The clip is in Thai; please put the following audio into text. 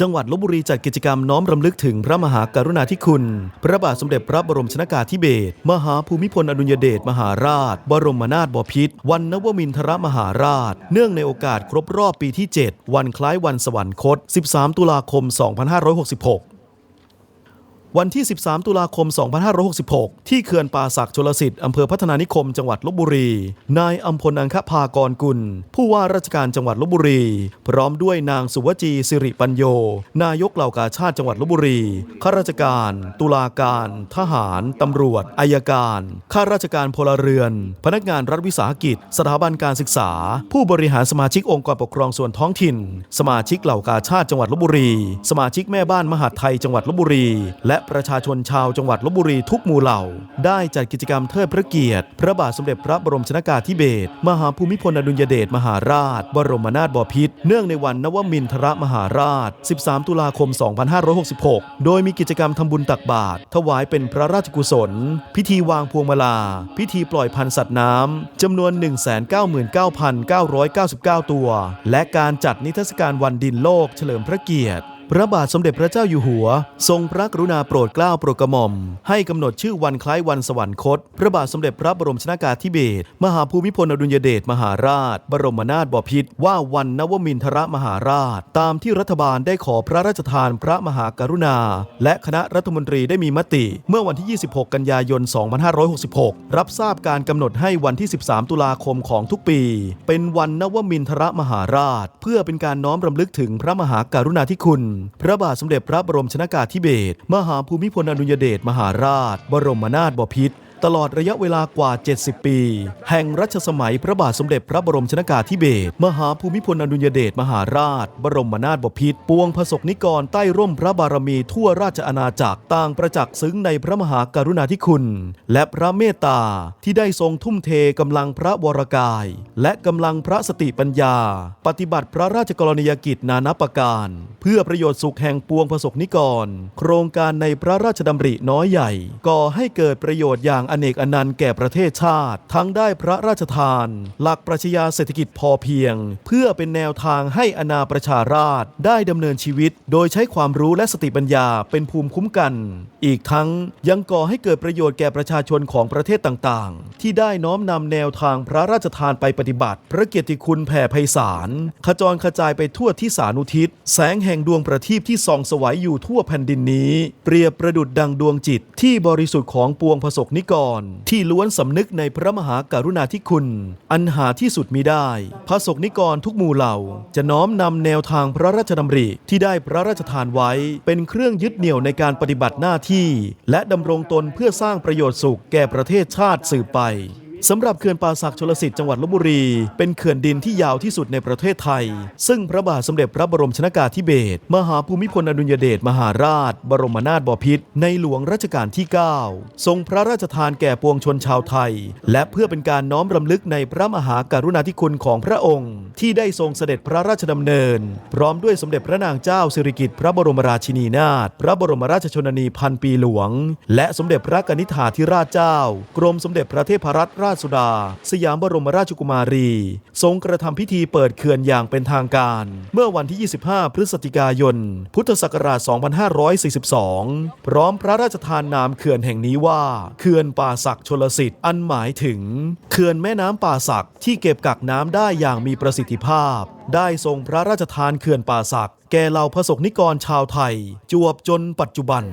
จังหวัดลบบุรีจัดกิจกรรมน้อมรำลึกถึงพระมหากรุณาธิคุณ พระบาทสมเด็จพระบรมชนากาธิเบศรมหาภูมิพลอดุลยเดชมหาราช บรมนาถบพิตรวันนวมินทรมหาราช เนื่องในโอกาสครบรอบปีที่ 7 วันคล้ายวันสวรรคต 13 ตุลาคม 2566 วันที่ 13 ตุลาคม 2566 ที่เขื่อนป่าศักดิ์ชลสิทธิ์อำเภอพัฒนานิคม จังหวัดลบบุรี นายอัมพลอังคภากรกุล ผู้ว่าราชการจังหวัดลบบุรี พร้อมด้วยนางสุวจีสิริปัญโย นายกเหล่ากาชาติจังหวัดลบบุรี ข้าราชการ ตุลาการ ทหาร ตำรวจ อายการ ข้าราชการพลเรือน พนักงานรัฐวิสาหกิจ สถาบันการศึกษา ผู้บริหารสมาชิกองค์กรปกครองส่วนท้องถิ่น สมาชิกเหล่ากาชาติจังหวัดลบบุรี สมาชิกแม่บ้านมหาดไทยจังหวัดลบบุรี และประชาชนชาวจังหวัดลบบุรีทุกหมู่เหล่า ได้จัดกิจกรรมเทิดพระเกียรติ พระบาทสมเด็จพระบรมชนากาธิเบศรมหาภูมิพลอดุลยเดชมหาราช บรมนาถบพิตรเนื่องในวันนวมินทรมหาราช 13 ตุลาคม 2566 โดยมีกิจกรรมทำบุญตักบาตรถวายเป็นพระราชกุศล พิธีวางพวงมาลา พิธีปล่อยพันธุ์สัตว์น้ำจำนวน 199,999 ตัว และการจัดนิทรรศการวันดินโลกเฉลิมพระเกียรติ พระบาทสมเด็จพระเจ้าอยู่หัว ทรงพระกรุณาโปรดเกล้าโปรดกระหม่อม ให้กำหนดชื่อวันคล้ายวันสวรรคต พระบาทสมเด็จพระบรมชนากาธิเบศรมหาภูมิพลอดุลยเดชมหาราช บรมนาถบพิตรว่าวันนวมินทรมหาราช ตามที่รัฐบาลได้ขอพระราชทานพระมหากรุณา และคณะรัฐมนตรีได้มีมติ เมื่อวันที่ 26 กันยายน 2566 รับทราบการกำหนดให้วันที่ 13 ตุลาคมของทุกปี เป็นวันนวมินทรมหาราช เพื่อเป็นการน้อมรำลึกถึงพระมหากรุณาธิคุณพระบาทสมเด็จพระบรมชนากาธิเบศรมหาภูมิพลอดุลยเดชมหาราช บรมนาถบพิตร ตลอดระยะเวลากว่า 70 ปี แห่งรัชสมัยพระบาทสมเด็จพระบรมชนากาธิเบศรมหาภูมิพลอดุลยเดชมหาราช บรมนาถบพิตรปวงพระสกนิกรใต้ร่มพระบารมีทั่วราชอาณาจักรต่างประจักษ์ซึ้งในพระมหากรุณาธิคุณ และพระเมตตาที่ได้ทรงทุ่มเทกำลังพระวรกาย และกำลังพระสติปัญญา ปฏิบัติพระราชกรณียกิจนานาประการ เพื่อประโยชน์สุขแห่งปวงพระสกนิกร โครงการในพระราชดำริน้อยใหญ่ก่อให้เกิดประโยชน์อย่างอเนกอนันต์แก่ประเทศชาติ ทั้งได้พระราชทาน หลักปรัชญาเศรษฐกิจพอเพียง เพื่อเป็นแนวทางให้อนาประชาราษฎได้ดำเนินชีวิต โดยใช้ความรู้และสติปัญญาเป็นภูมิคุ้มกัน อีกทั้งยังก่อให้เกิดประโยชน์แก่ประชาชนของประเทศต่างๆ ที่ได้น้อมนำแนวทางพระราชทานไปปฏิบัติ พระเกียรติคุณแผ่ไพศาลขจรขจายไปทั่วที่สานุทิศ แสงแห่งดวงประทีปที่ส่องสวัยอยู่ทั่วแผ่นดินนี้ เปรียบประดุดดังดวงจิตที่บริสุทธิ์ของปวงพระสกนิกรที่ล้วนสำนึกในพระมหากรุณาธิคุณ อันหาที่สุดมิได้ พระสกนิกรทุกหมู่เหล่า จะน้อมนำแนวทางพระราชดำริ ที่ได้พระราชทานไว้ เป็นเครื่องยึดเหนี่ยวในการปฏิบัติหน้าที่ และดำรงตนเพื่อสร้างประโยชน์สุขแก่ประเทศชาติสืบไป สำหรับเขื่อนป่าศักดิ์ชลสิทธิ์จังหวัดลบบุรี เป็นเขื่อนดินที่ยาวที่สุดในประเทศไทย ซึ่งพระบาทสมเด็จพระบรมชนากาธิเบศรมหาภูมิพลอดุลยเดชมหาราช บรมนาถบพิตรในหลวงรัชกาลที่ 9 ทรงพระราชทานแก่ปวงชนชาวไทย และเพื่อเป็นการน้อมรำลึกในพระมหากรุณาธิคุณของพระองค์ ที่ได้ทรงเสด็จพระราชดำเนิน พร้อมด้วยสมเด็จพระนางเจ้าสิริกิติ์พระบรมราชินีนาถพระบรมราชชนนีพันปีหลวง และสมเด็จพระกนิษฐาธิราชเจ้า กรมสมเด็จพระเทพรัตนราชสุดา สยามบรมราชกุมารี ทรงกระทำพิธีเปิดเขื่อนอย่างเป็นทางการ เมื่อวันที่ 25 พฤศจิกายน พุทธศักราช 2542 พร้อมพระราชทานนามเขื่อนแห่งนี้ว่า เขื่อนป่าศักชลสิทธิ์อันหมายถึง เขื่อนแม่น้ำป่าศักที่เก็บกักน้ำได้อย่างมีประสิทธิภาพ ได้ทรงพระราชทานเขื่อนป่าศักแก่เหล่าพระสกนิกรชาวไทย จวบจนปัจจุบัน